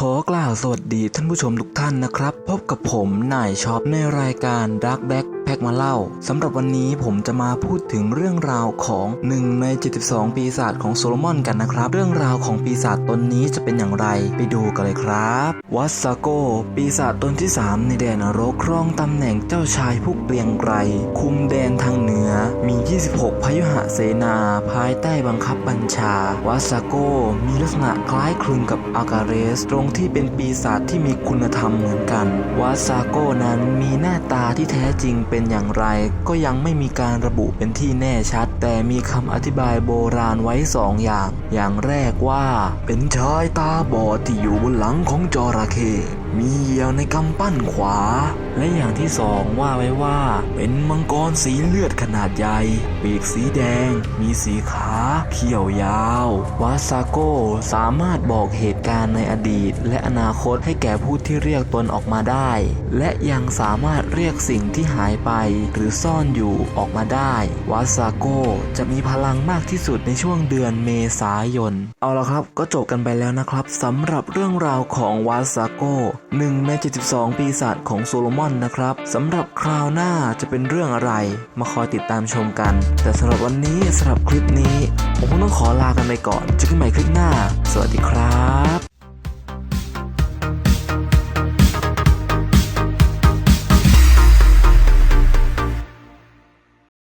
ขอกล่าวสวัสดีท่านผู้ชมทุกท่านนะครับ พบกับผมนายช็อปในรายการดักแบ็กแพ็กมาเล่าสำหรับวันนี้ผมจะมาพูดถึงเรื่องราวของหนึ่งใน 72 ปีศาจของโซโลมอนกันนะครับ เรื่องราวของปีศาจตนนี้จะเป็นอย่างไรไปดูกันเลยครับวัสซาโก ปีศาจตนที่ 3 ในแดนนรกครองตำแหน่งเจ้าชายผู้เกรียงไกรคุมแดนทางเหนือ มี26พยุหะเสนา ภายใต้บังคับบัญชาวัสซาโก มีลักษณะคล้ายคลึงกับอากาเรส ตรงที่เป็นปีศาจที่มีคุณธรรมเหมือนกันวัสซาโกนั้นมีหน้าตาที่แท้จริงเป็นอย่างไร ก็ยังไม่มีการระบุเป็นที่แน่ชัด แต่มีคำอธิบายโบราณไว้สองอย่าง อย่างแรกว่า เป็นชายตาบอดที่อยู่บนหลังของจระเข้ มีเหยี่ยวในกำปั้นขวา และอย่างที่สองว่าไว้ว่า เป็นมังกรสีเลือดขนาดใหญ่ ปีกสีแดง มีสีขาเขี้ยวยาววาซาโกสามารถบอกเหตุการณ์ในอดีต และอนาคตให้แก่ผู้ที่เรียกตนออกมาได้ และยังสามารถเรียกสิ่งที่หายไป หรือซ่อนอยู่ออกมาได้วาซาโกจะมีพลังมากที่สุดในช่วงเดือนเมษายน เอาละครับก็จบกันไปแล้วนะครับสำหรับเรื่องราวของวาซาโกหนึ่งใน72 ปีศาจของโซโลมอนนะครับสำหรับคราวหน้าจะเป็นเรื่องอะไร มาคอยติดตามชมกัน แต่สำหรับวันนี้สำหรับคลิปนี้ ผมคงต้องขอลากันไปก่อนเจอกันใหม่คลิปหน้า สวัสดีครับ